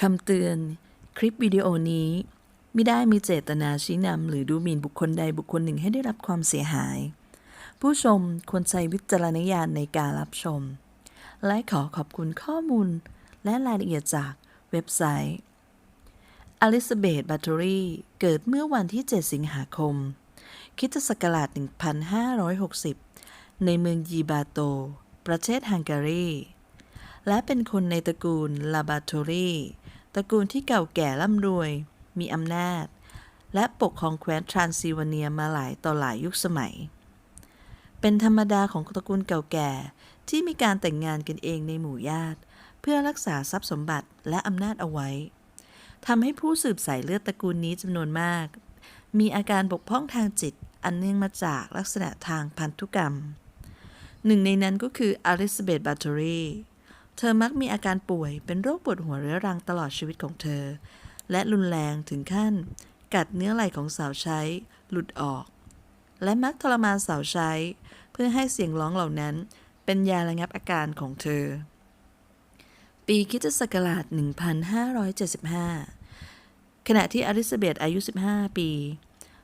คำเตือน คลิปวิดีโอนี้ไม่ได้มีเจตนาชี้นำหรือดูหมิ่นบุคคลใดบุคคลหนึ่งให้ได้รับความเสียหาย ผู้ชมควรใช้วิจารณญาณในการรับชม และขอขอบคุณข้อมูล และรายละเอียดจากเว็บไซต์อลิซาเบธบัตเตอรี่เกิดเมื่อวันที่ 7 สิงหาคม คิตศักราช 1560 ในเมืองยีบาโต ประเทศฮังการี และเป็นคนในตระกูลลาบาโตรี ตระกูลที่เก่าแก่ร่ำรวย มีอำนาจ และปกครองแคว้นทรานซิลเวเนียมาหลายต่อหลายยุคสมัย เป็นธรรมดาของตระกูลเก่าแก่ที่มีการแต่งงานกันเองในหมู่ญาติ เพื่อรักษาทรัพย์สมบัติและอำนาจเอาไว้ทำให้ผู้สืบสายเลือดตระกูลนี้จำนวนมาก มีอาการบกพร่องทางจิตอันเนื่องมาจากลักษณะทางพันธุกรรม หนึ่งในนั้นก็คืออลิซาเบธบัตเตอรี เธอมักมีอาการป่วยเป็นโรคปวดหัวเรื้อรังตลอดชีวิตของเธอ และรุนแรงถึงขั้น กัดเนื้อไหล่ของสาวใช้ หลุดออก และมักทรมานสาวใช้ เพื่อให้เสียงร้องเหล่านั้น เป็นยาระงับอาการของเธอ ปีคริสตศักราช 1575 ขณะที่อลิซาเบธอายุ 15 ปี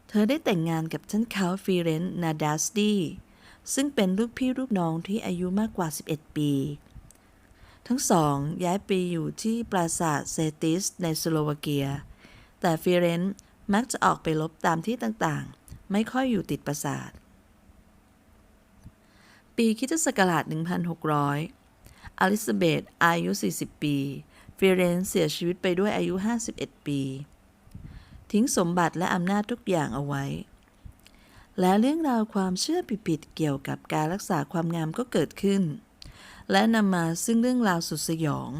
เธอได้แต่งงานกับท่านคาลฟีเรนนาดาสตีซึ่งเป็นลูกพี่ลูกน้องที่อายุมากกว่า 11 ปี ทั้งสองย้ายไปอยู่ที่ปราสาทเซติสในสโลวาเกีย แต่ฟีเรนซ์มักจะออกไปลบตามที่ต่างๆ ไม่ค่อยอยู่ติดปราสาท ปีคริสตศักราช 1600 อลิซาเบธอายุ 40 ปีฟีเรนซ์เสียชีวิตไปด้วยอายุ 51 ปี ทิ้งสมบัติและอำนาจทุกอย่างเอาไว้ และเรื่องราวความเชื่อผิดๆเกี่ยวกับการรักษาความงามก็เกิดขึ้น และนำมาซึ่งเรื่องราวสุดสยอง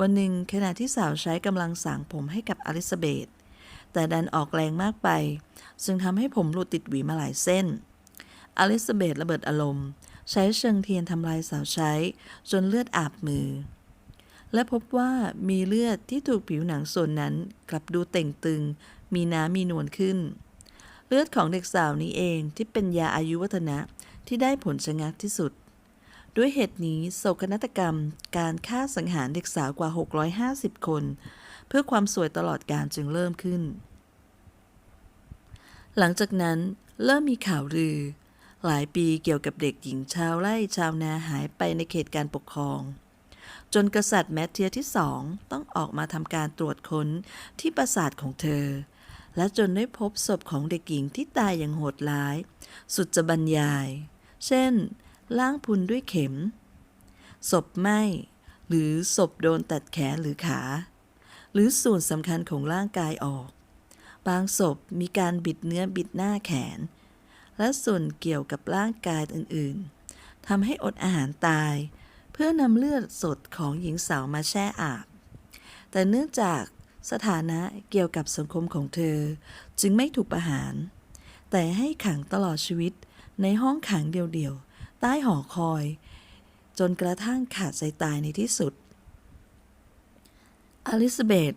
วันหนึ่งขณะที่สาวใช้กำลังสางผมให้กับอลิซาเบธแต่ดันออกแรงมากไปซึ่งทำให้ผมหลุดติดหวีมาหลายเส้น อลิซาเบธระเบิดอารมณ์ ใช้เชิงเทียนทำลายสาวใช้ จนเลือดอาบมือ และพบว่ามีเลือดที่ถูกผิวหนังส่วนนั้นกลับดูเต่งตึง มีน้ำมีนวลขึ้น เลือดของเด็กสาวนี้เองที่เป็นยาอายุวัฒนะที่ได้ผลชะงักที่สุด ด้วยเหตุนี้โศกนาฏกรรม การฆ่าสังหารเด็กสาวกว่า 650 คน เพื่อความสวยตลอดการจึงเริ่มขึ้น หลังจากนั้นเริ่มมีข่าวลือ หลายปีเกี่ยวกับเด็กหญิงชาวไร่ชาวนาหายไปในเขตการปกครอง จนกษัตริย์แมทเทียที่สองต้องออกมาทำการตรวจค้นที่ปราสาทของเธอ และจนได้พบศพของเด็กหญิงที่ตายอย่างโหดร้าย สุดจะบรรยาย เช่น ล่างพุนด้วยเข็ม ศพไหมหรือศพโดนตัดแขนหรือขา หรือส่วนสำคัญของร่างกายออก บางศพมีการบิดเนื้อบิดหน้าแขน และส่วนเกี่ยวกับร่างกายอื่นๆทำให้อดอาหารตาย เพื่อนำเลือดสดของหญิงสาวมาแช่อาบ แต่เนื่องจากสถานะเกี่ยวกับสังคมของเธอ จึงไม่ถูกประหาร แต่ให้ขังตลอดชีวิตในห้องขังเดียว ใต้หอคอย จนกระทั่งขาดใจตายในที่สุด อลิซาเบธ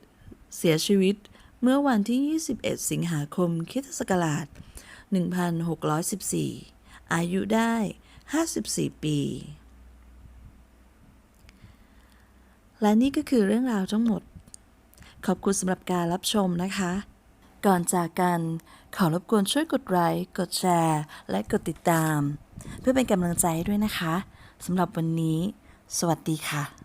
เสียชีวิตเมื่อวันที่ 21 สิงหาคมคริสตศักราช 1614 อายุได้ 54 ปี และนี่ก็คือเรื่องราวทั้งหมด ขอบคุณสำหรับการรับชมนะคะ ก่อนจากกัน ขอรบกวนช่วยกดไลค์ กดแชร์ และกดติดตาม เพื่อเป็นกำลังใจด้วยนะคะสำหรับวันนี้ สวัสดีค่ะ